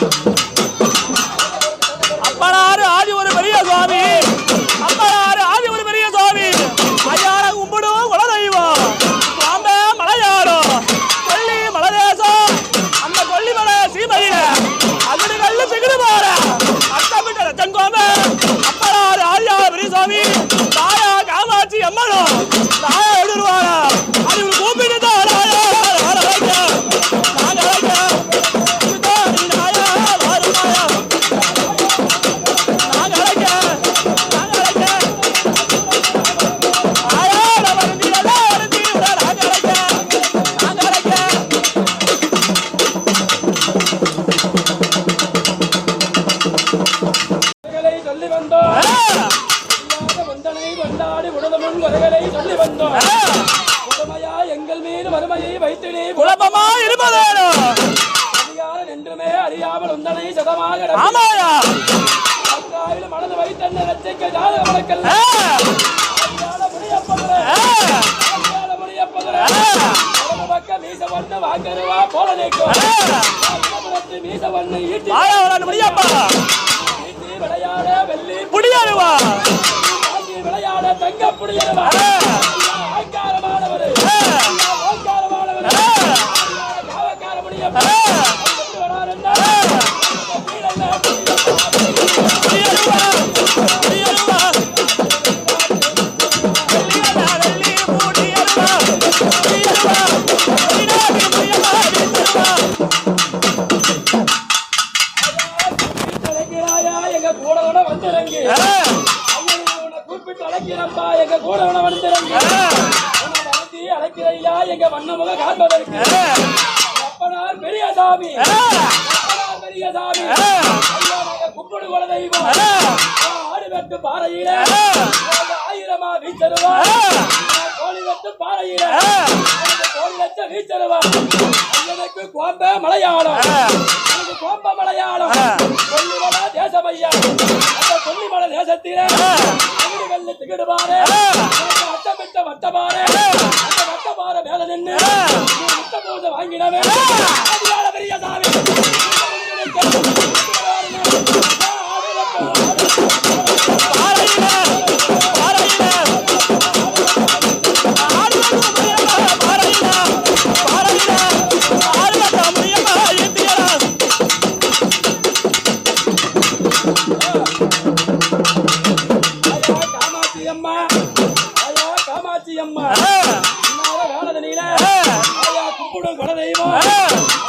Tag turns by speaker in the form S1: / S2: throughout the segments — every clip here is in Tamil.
S1: Thank you. உணதமுன் கதைகளை சொல்லி வந்தோம் உடமையா எங்கள் மீது மறுமையை வைத்து நீ
S2: குழப்பமா இருப்பதேனோ?
S1: அதிகாரம் என்றுமே அறியாமல் உந்தனை சதமாக
S2: ஆமாயா.
S1: மனது வைத்தன்ன ரச்சைக்க ஜாதக வழக்கல்ல? மீச வண்ண வாங்கருவா போல நீக்கும். மீச வண்ண ஈட்டி
S2: முடியாப்பா
S1: தங்க அழைக்கிறப்பா எங்க கூட வந்திறங்கி வளர்த்தி அழைக்கிறையா எங்க வண்ணமுக காண்பதற்கு. அப்பனார் பெரிய சாமி பெரிய சாமி கும்பிடு குல தெய்வம் ஆடு வெட்டு பாறையில. ஆயிரமா வீச்சருவா. கோழி வெட்டு பாறையில. கோழி வெட்ட வீச்சருவா. எனக்கு கோம்ப மலையாளம். எனக்கு கோம்ப மலையாளம். கொல்லிமலை தேசமையா அந்த கொல்லிமலை தேசத்தில. அகிடு வெள்ளி திகிடு பாரு அட்டமிட்ட வட்டபாரு அந்த வட்டபார மேல நின்று முட்ட பூஜை வாங்கினவே அம்மா வேலதனியில ஐயா கும்பிடும் குலதெய்வம்.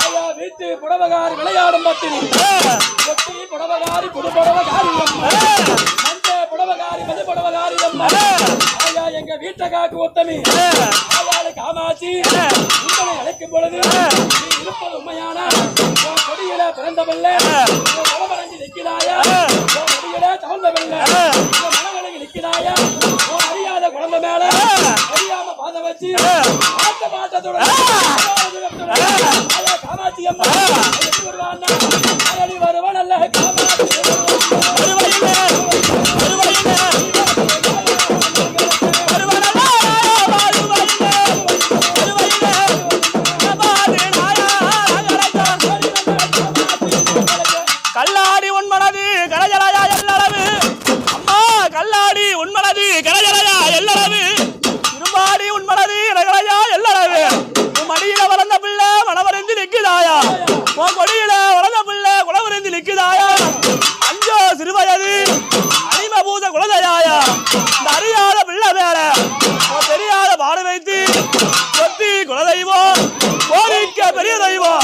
S1: ஐயா வீட்டு புடவகாரி விளையாடும் பத்தினி. கொத்தி புடவகாரி புது புடவகாரி அம்மா. மஞ்ச புடவகாரி மது புடவகாரி அம்மா. ஐயா எங்க வீட்டை காக்கு ஒத்தமி. ஐயாளு காமாட்சி. உங்களை அழைக்கும் பொழுது நீ இருப்பது உண்மையான. கொடியில பிறந்தவல்ல மாட்ட மாட்டத்தோட காமாட்சி அம்மா
S2: அஞ்சோ சிறுவயது. அனிமபூத குலதயாயா இந்த அறியாத பிள்ளை மேல தெரியாத பாடு வைத்து சொத்தி குலதெய்வம் கோரிக்கை பெரிய தெய்வம்.